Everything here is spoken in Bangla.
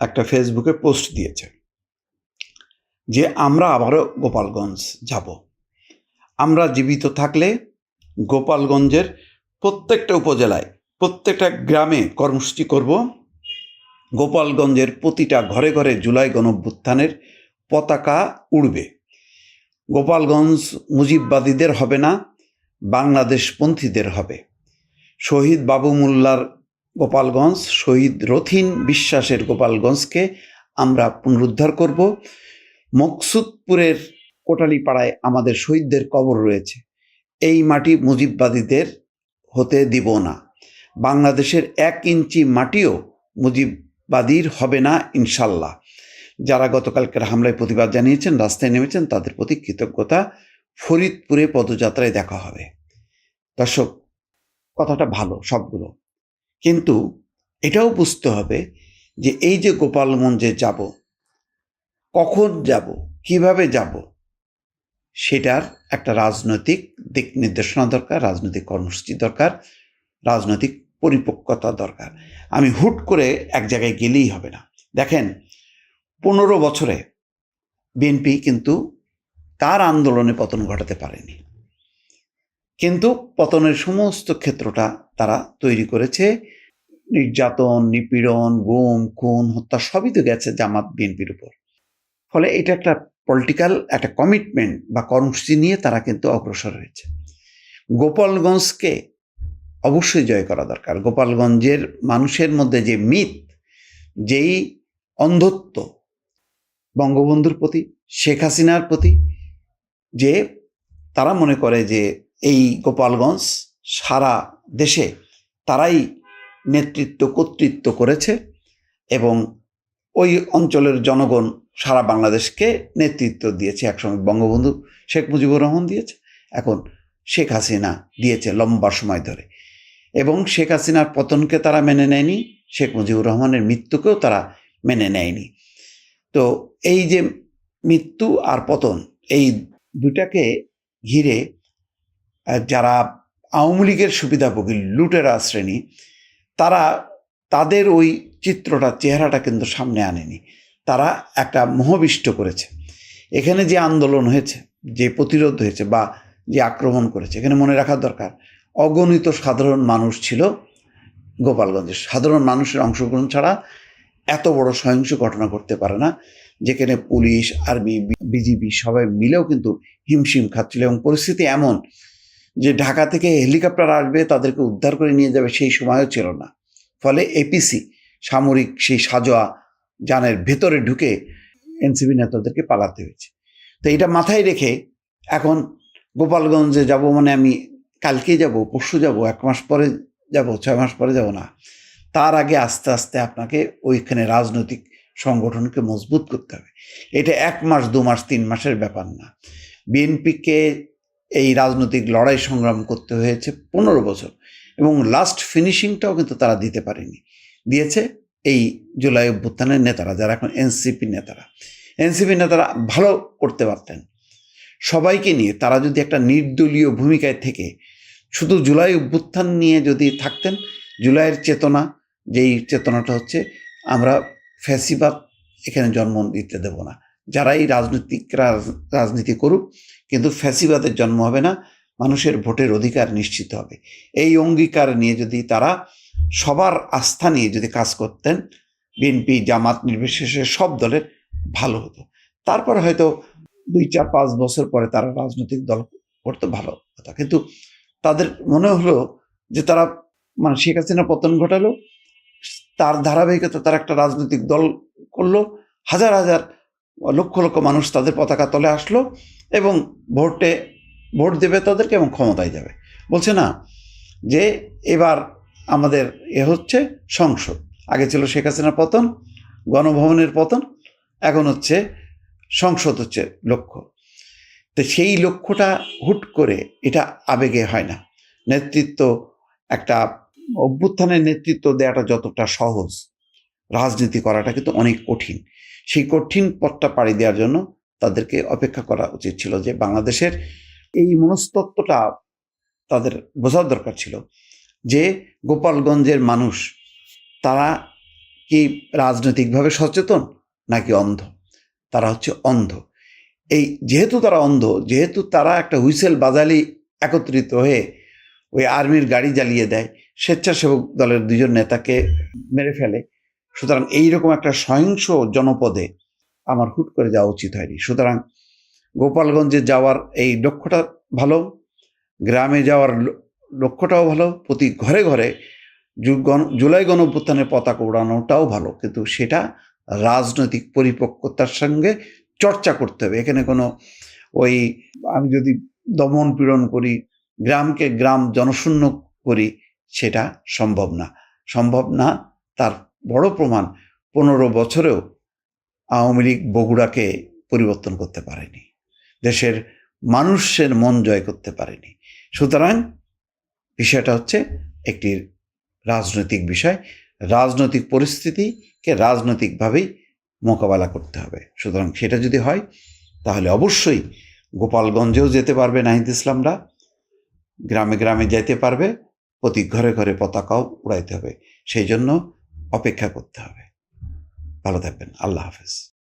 একটা ফেসবুকে পোস্ট দিয়েছে যে, আমরা আবারও গোপালগঞ্জ যাব। আমরা জীবিত থাকলে গোপালগঞ্জের প্রত্যেকটা উপজেলায়, প্রত্যেকটা গ্রামে কর্মসূচি করব। গোপালগঞ্জের প্রতিটা ঘরে ঘরে জুলাই গণভ্যুত্থানের পতাকা উড়বে। গোপালগঞ্জ মুজিববাদীদের হবে না, বাংলাদেশপন্থীদের হবে। শহীদ বাবু মোল্লার গোপালগঞ্জ, শহীদ রথিন বিশ্বাসের গোপালগঞ্জকে আমরা পুনরুদ্ধার করব। মকসুদপুরের কোটালিপাড়ায় আমাদের শহীদদের কবর রয়েছে। এই মাটি মুজিববাদীদের হতে দিব না। বাংলাদেশের এক ইঞ্চি মাটিও মুজিববাদীর হবে না ইনশাল্লাহ। যারা গতকালকের হামলায় প্রতিবাদ জানিয়েছেন, রাস্তায় নেমেছেন, তাদের প্রতি কৃতজ্ঞতা। ফরিদপুরে পদযাত্রায় দেখা হবে। দর্শক, কথাটা ভালো সবগুলো। কিন্তু এটাও বুঝতে হবে যে এই যে গোপালগঞ্জে যাব, কখন যাব, কীভাবে যাব, সেটার একটা রাজনৈতিক দিক নির্দেশনা দরকার, রাজনৈতিক কর্মসূচি দরকার, রাজনৈতিক পরিপক্কতা দরকার। আমি হুট করে এক জায়গায় গেলেই হবে না। দেখেন, পনেরো বছরে বিএনপি কিন্তু তার আন্দোলনে পতন ঘটাতে পারেনি। কিন্তু পতনের সমস্ত ক্ষেত্রটা তারা তৈরি করেছে। নির্যাতন, নিপীড়ন, গুম, খুন, হত্যা সবই তো গেছে জামাত বিএনপির উপর। ফলে এটা একটা পলিটিক্যাল একটা কমিটমেন্ট বা কর্মসূচি নিয়ে তারা কিন্তু অগ্রসর হয়েছে। গোপালগঞ্জকে অবশ্যই জয় করা দরকার। গোপালগঞ্জের মানুষের মধ্যে যে মিথ যেই অন্ধত্ব বঙ্গবন্ধুর প্রতি, শেখ হাসিনার প্রতি, যে তারা মনে করে যে এই গোপালগঞ্জ সারা দেশে তারাই নেতৃত্ব, কর্তৃত্ব করেছে এবং ওই অঞ্চলের জনগণ সারা বাংলাদেশকে নেতৃত্ব দিয়েছে। একসময় বঙ্গবন্ধু শেখ মুজিবুর রহমান দিয়েছে, এখন শেখ হাসিনা দিয়েছে লম্বা সময় ধরে। এবং শেখ হাসিনার পতনকে তারা মেনে নেয়নি, শেখ মুজিবুর রহমানের মৃত্যুকেও তারা মেনে নেয়নি। তো এই যে মৃত্যু আর পতন, এই দুটাকে ঘিরে যারা আওয়ামী লীগের সুবিধাভোগী লুটেরা শ্রেণি তারা তাদের ওই চিত্রটা, চেহারাটা কিন্তু সামনে আনেনি। তারা একটা মোহবিষ্ট করেছে। এখানে যে আন্দোলন হয়েছে, যে প্রতিরোধ হয়েছে বা যে আক্রমণ করেছে, এখানে মনে রাখার দরকার, অগণিত সাধারণ মানুষ ছিল গোপালগঞ্জের। সাধারণ মানুষের অংশগ্রহণ ছাড়া এত বড় সহিংস ঘটনা করতে পারে না, যেখানে পুলিশ আর্মি বিজিবি সবাই মিলেও কিন্তু হিমশিম খাচ্ছিল এবং পরিস্থিতি এমন যে ঢাকা থেকে হেলিকপ্টার আসবে, তাদেরকে উদ্ধার করে নিয়ে যাবে সেই সময়ও ছিল না। ফলে এপিসি সামরিক সেই সাজোয়া যানের ভেতরে ঢুকে এনসিবি নেতাদেরকে পালাতে হয়েছে। তো এটা মাথায় রেখে এখন গোপালগঞ্জে যাব মানে আমি কালকে যাব, পরশু যাব, এক মাস পরে যাব, ছয় মাস পরে যাব না। তার আগে আস্তে আস্তে আপনাকে ওইখানে রাজনৈতিক সংগঠনকে মজবুত করতে হবে। এটা এক মাস, দু মাস, তিন মাসের ব্যাপার না। বিএনপিকে এই রাজনৈতিক লড়াই সংগ্রাম করতে হয়েছে পনেরো বছর এবং লাস্ট ফিনিশিংটাও কিন্তু তারা দিতে পারেনি। দিয়েছে এই জুলাই অভ্যুত্থানের নেতারা, যারা এখন এনসিপি নেতারা। এনসিপি নেতারা ভালো করতে পারতেন। সবাইকে নিয়ে তারা যদি একটা নির্দলীয় ভূমিকায় থেকে শুধু জুলাই অভ্যুত্থান নিয়ে যদি থাকতেন, জুলাইয়ের চেতনা, যেই চেতনাটা হচ্ছে আমরা ফ্যাসিবাদ এখানে জন্ম দিতে দেব না। যারাই রাজনৈতিক রাজনীতি করুক, কিন্তু ফ্যাসিবাদের জন্ম হবে না, মানুষের ভোটের অধিকার নিশ্চিত হবে। এই অঙ্গীকার নিয়ে যদি তারা সবার আস্থা নিয়ে যদি কাজ করতেন, বিএনপি, জামাত নির্বিশেষে সব দলের ভালো হতো। তারপর হয়তো দুই, চার, পাঁচ বছর পরে তারা রাজনৈতিক দল করতে, ভালো হতো। কিন্তু তাদের মনে হলো যে তারা মানে শেখ হাসিনা পতন ঘটালো, তার ধারাবাহিকতা তারা একটা রাজনৈতিক দল করল, হাজার হাজার লক্ষ লক্ষ মানুষ তাদের পতাকা তলে আসলো এবং ভোটে ভোট দেবে তাদেরকে এবং ক্ষমতায় যাবে। বলছে না যে এবার আমাদের এ হচ্ছে সংসদ। আগে ছিল শেখ হাসিনার পতন, গণভবনের পতন, এখন হচ্ছে সংসদ হচ্ছে লক্ষ্য। তো সেই লক্ষ্যটা হুট করে এটা আবেগে হয় না। নেতৃত্ব, একটা অভ্যুত্থানের নেতৃত্ব দেওয়াটা যতটা সহজ। রাজনীতি করাটা কিন্তু অনেক কঠিন। সেই কঠিন পথটা পাড়ি দেওয়ার জন্য তাদেরকে অপেক্ষা করা উচিত ছিল যে বাংলাদেশের এই মনস্তত্ত্বটা তাদের বোঝার দরকার ছিল যে গোপালগঞ্জের মানুষ তারা কি রাজনৈতিকভাবে সচেতন নাকি অন্ধ? তারা হচ্ছে অন্ধ। এই যেহেতু তারা অন্ধ, যেহেতু তারা একটা হুইসেল বাজালি একত্রিত হয়ে ওই আর্মির গাড়ি জ্বালিয়ে দেয়, স্বেচ্ছাসেবক দলের দুজন নেতাকে মেরে ফেলে সুতরাং এইরকম একটা সহিংস জনপদে আমার হুট করে যাওয়া উচিত হয়নি। সুতরাং গোপালগঞ্জে যাওয়ার এই লক্ষ্যটা ভালো, গ্রামে যাওয়ার লক্ষ্যটাও ভালো, প্রতি ঘরে ঘরে গণ- জুলাই গণঅভ্যুত্থানের পতাকা উড়ানোটাও ভালো, কিন্তু সেটা রাজনৈতিক পরিপক্কতার সঙ্গে চর্চা করতে হবে। এখানে কোনো ওই আমি যদি দমন পীড়ন করি, গ্রামকে গ্রাম জনশূন্য করি, সেটা সম্ভব না। সম্ভব না তার বড় প্রমাণ, পনেরো বছরেও আওয়ামী লীগ বগুড়াকে পরিবর্তন করতে পারেনি। দেশের মানুষের মন জয় করতে পারেনি। সুতরাং বিষয়টা হচ্ছে একটি রাজনৈতিক বিষয়। রাজনৈতিক পরিস্থিতিকে রাজনৈতিকভাবেই মোকাবেলা করতে হবে। সুতরাং সেটা যদি হয়, তাহলে অবশ্যই গোপালগঞ্জেও যেতে পারবে নাহিদ ইসলামরা। গ্রামে গ্রামে যেতে পারবে, প্রতি ঘরে ঘরে পতাকাও উড়াইতে হবে। সেই জন্য অপেক্ষা করতে হবে। ভালো থাকবেন। আল্লাহ হাফেজ।